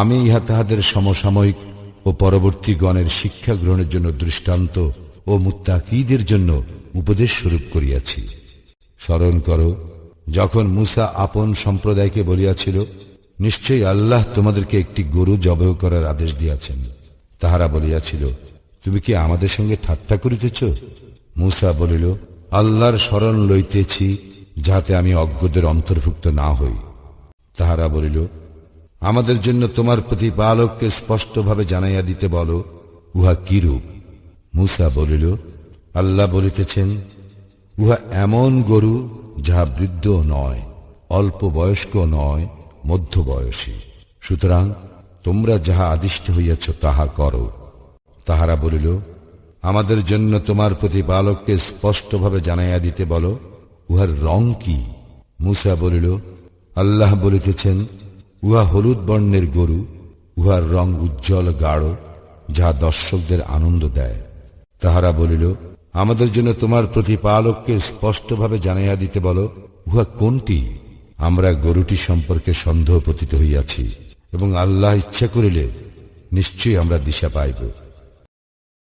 আমি ইহা তাহাদের সমসাময়িক ও পরবর্তী গণের শিক্ষা গ্রহণের জন্য দৃষ্টান্ত ও মুত্তাকিদের জন্য উপদেশ স্বরূপ করিয়াছি। স্মরণ করো, যখন মুসা আপন সম্প্রদায়কে বলিয়াছিল, নিশ্চয়ই আল্লাহ তোমাদেরকে একটি গরু জবহ করার আদেশ দিয়াছেন। তাহারা বলিয়াছিল, তুমি কি আমাদের সঙ্গে ঠাট্টা করিতেছ? মুসা বলিল, আল্লাহর স্মরণ লইতেছি, যাহাতে আমি অজ্ঞদের অন্তর্ভুক্ত না হই। তাহারা বলিল আমাদের জন্য তোমার প্রতিপালককে স্পষ্টভাবে জানাইয়া দিতে বলো, উহা কিরূপ মুসা বলিল, আল্লাহ বলিতেছেন, উহা এমন গরু যাহা বৃদ্ধ নয়, অল্প বয়স্ক নয়, মধ্য বয়সী। সুতরাং তোমরা যাহা আদিষ্ট হইয়াছ তাহা করো। তাহারা বলিল, আমাদের জন্য তোমার প্রতিপালককে স্পষ্টভাবে জানাইয়া দিতে বলো, উহার রং কি? মুসা বলিল, আল্লাহ বলিতেছেন উহা হলুদ বর্ণের গরু, উহার রং উজ্জ্বল গাঢ়, যাহা দর্শকদের আনন্দ দেয়। তাহারা বলিল, আমাদের জন্য তোমার প্রতিপালককে স্পষ্টভাবে জানাইয়া দিতে বলো, উহা কোনটি? আমরা গরুটি সম্পর্কে সন্দেহ পতিত হইয়াছি এবং আল্লাহ ইচ্ছা করিলে নিশ্চয়ই আমরা দিশা পাইব।